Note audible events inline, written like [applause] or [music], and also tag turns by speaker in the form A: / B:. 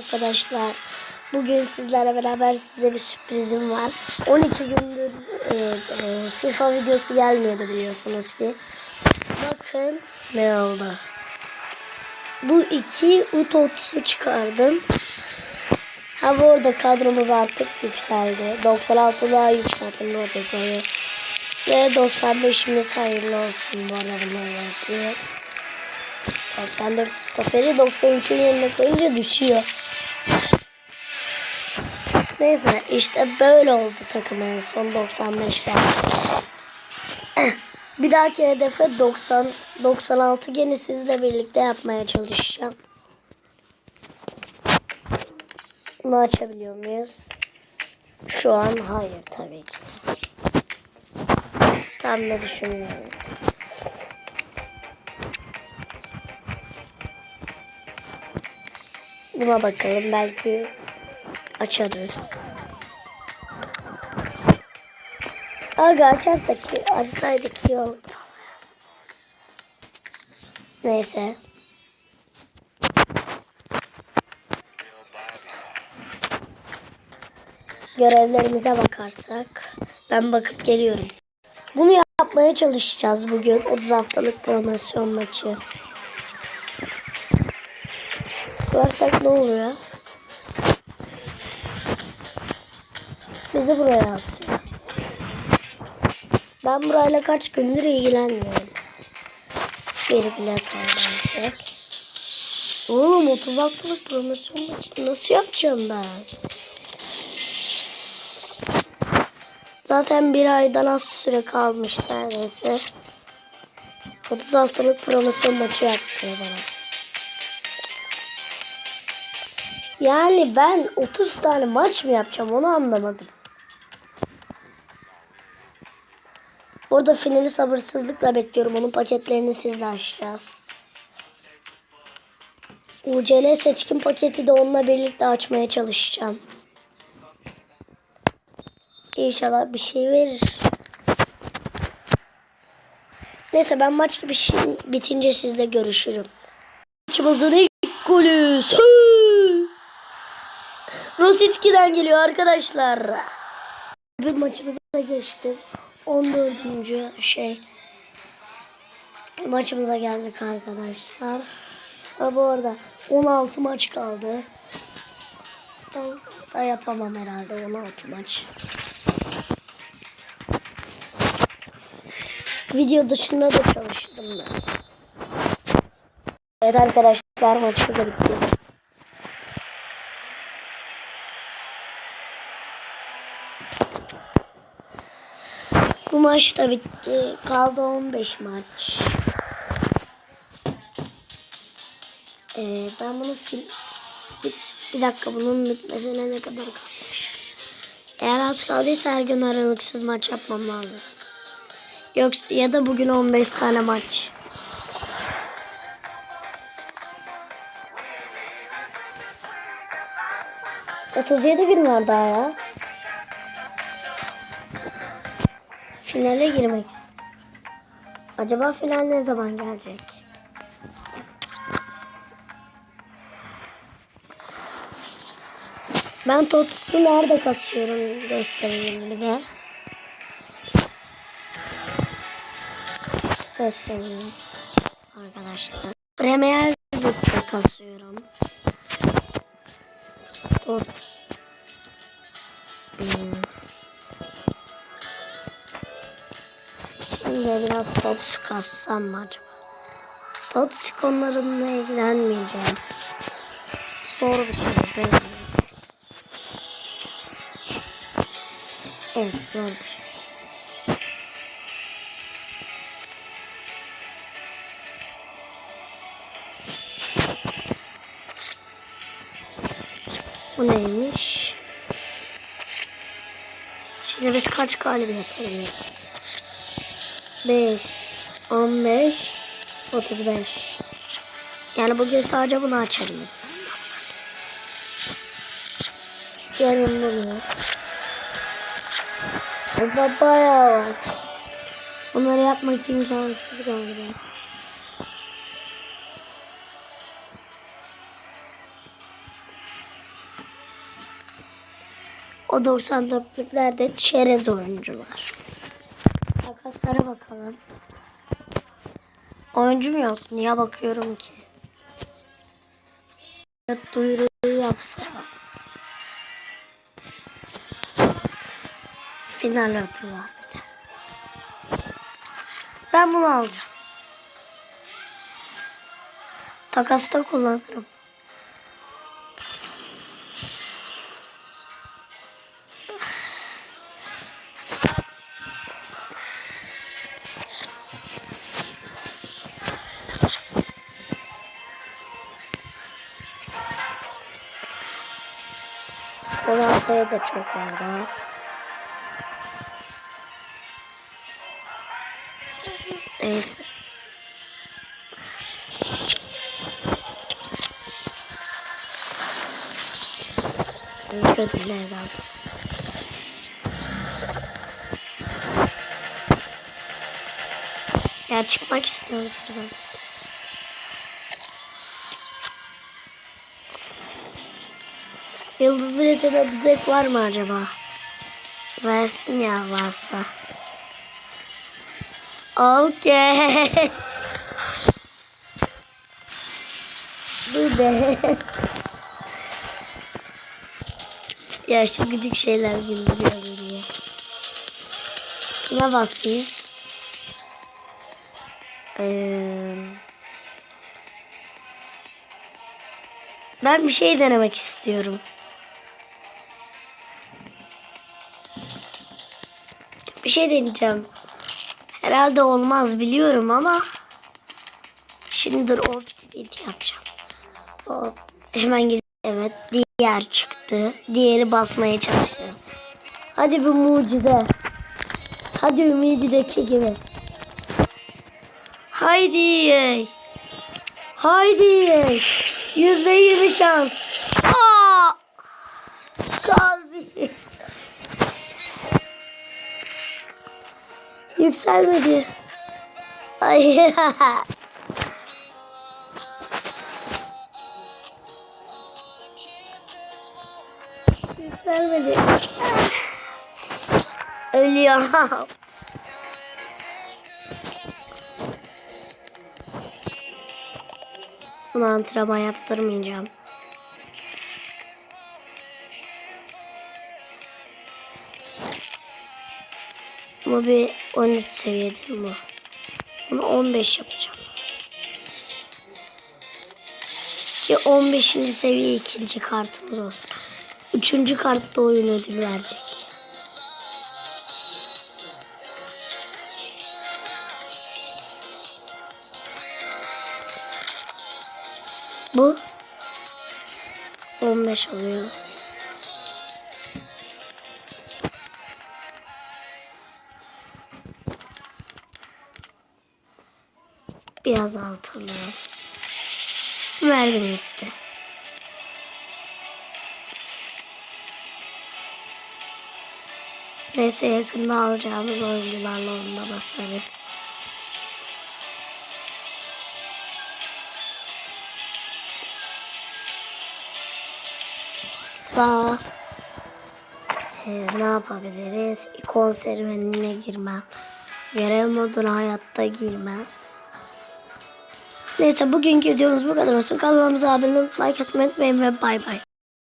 A: Arkadaşlar bugün sizlerle beraber size bir sürprizim var. 12 gündür e, e, FIFA videosu gelmiyordu biliyorsunuz ki. Bakın ne oldu. Bu iki U30'u çıkardım. Ha bu arada kadromuz artık yükseldi. 96 daha yükselttim Rodrigo'yu. Ve 95'imiz hayırlı olsun bu arada bunları yapıyor. 94 stoperi 93'ün yerine koyunca düşüyor. Neyse işte böyle oldu takım en son 95 geldi. Bir dahaki hedefe 90 96 gene sizle birlikte yapmaya çalışacağım. Bunu açabiliyor muyuz? Şu an hayır tabii ki. Tam da düşünmüyorum. Buna bakalım belki açarız. Aga açarsak açsaydık iyi olurdu. Neyse. Görevlerimize bakarsak ben bakıp geliyorum. Bunu yapmaya çalışacağız bugün 30 haftalık promosyon maçı. Tıklarsak ne oluyor? Bizi buraya atıyor. Ben burayla kaç gündür ilgilenmiyorum. Bir bilet alırsak. Oğlum 30 haftalık promosyon maçı nasıl yapacağım ben? Zaten bir aydan az süre kalmış neredeyse. 30 haftalık promosyon maçı yaptı bana. Yani ben 30 tane maç mı yapacağım onu anlamadım. Orada finali sabırsızlıkla bekliyorum. Onun paketlerini sizle açacağız. UCL seçkin paketi de onunla birlikte açmaya çalışacağım. İnşallah bir şey verir. Neyse ben maç gibi şey bitince sizle görüşürüm. Maçımızın ilk golü. Rosicki'den geliyor arkadaşlar. Bir maçımıza geçtik. 14. şey. Maçımıza geldik arkadaşlar. Ha, bu arada 16 maç kaldı. Da yapamam herhalde 16 maç. Video dışında da çalıştım ben. Evet arkadaşlar maçı da bitti. Bu maç da bitti. Kaldı 15 maç. Ee, ben bunu fil... Bir, bir dakika bunun bitmesine ne kadar kalmış? Eğer az kaldıysa her gün aralıksız maç yapmam lazım. Yoksa ya da bugün 15 tane maç. Otuz yedi gün var daha ya. Finale girmek. Acaba final ne zaman gelecek? Ben Totus'u nerede kasıyorum göstereyim bir de. Göstereyim arkadaşlar. Premier Lig'de kasıyorum. Tot. Hmm. Şimdi biraz Totus kassam mı acaba? Totus konularımla ilgilenmeyeceğim. Zor bir şey değil. Evet zor bir şey. Bu neymiş? Şimdi biz kaç galibiyet alıyoruz? 5, 15, 35. Yani bugün sadece bunu açarım. Yarın bunu. Baba bayağı var. Bunları yapmak imkansız galiba. O 94'lüklerde çerez oyuncular. Takaslara bakalım. Oyuncum yok. Niye bakıyorum ki? Duyuruyu yapsa. Final ödülü var bir de. Ben bunu alacağım. Takasta kullanırım. Penaltıya da çok var daha. Neyse. Büyük ödüllerden. Ya çıkmak istiyorum buradan. Yıldız biletine düdük var mı acaba? Versin ya varsa. Okey. [laughs] Bu de. ya şu küçük şeyler güldürüyor beni. Kime basayım? Ee, ben bir şey denemek istiyorum. Bir şey deneyeceğim. Herhalde olmaz biliyorum ama şimdi dur ortopedi yapacağım. O, hemen gel. Evet diğer çıktı. Diğeri basmaya çalışacağım. Hadi bir mucize. Hadi ümidideki gibi. Haydi. Haydi. Yüzde yirmi şans. Yükselmedi. Ay. Yükselmedi. Ölüyorum. Bunu antrenman yaptırmayacağım. Bu bir 13 seviyede bu. Bunu 15 yapacağım. Ki 15. seviye ikinci kartımız olsun. Üçüncü kartta oyun ödülü verecek. Bu 15 oluyor. Biraz altılı. Verdim gitti. Neyse yakında alacağımız oyuncularla onda basarız. Daha e, ne yapabiliriz? İkon serüvenine girmem. Görev moduna hayatta girmem. Neyse bugünkü videomuz bu kadar olsun. Kanalımıza abone olup like atmayı unutmayın ve bay bay.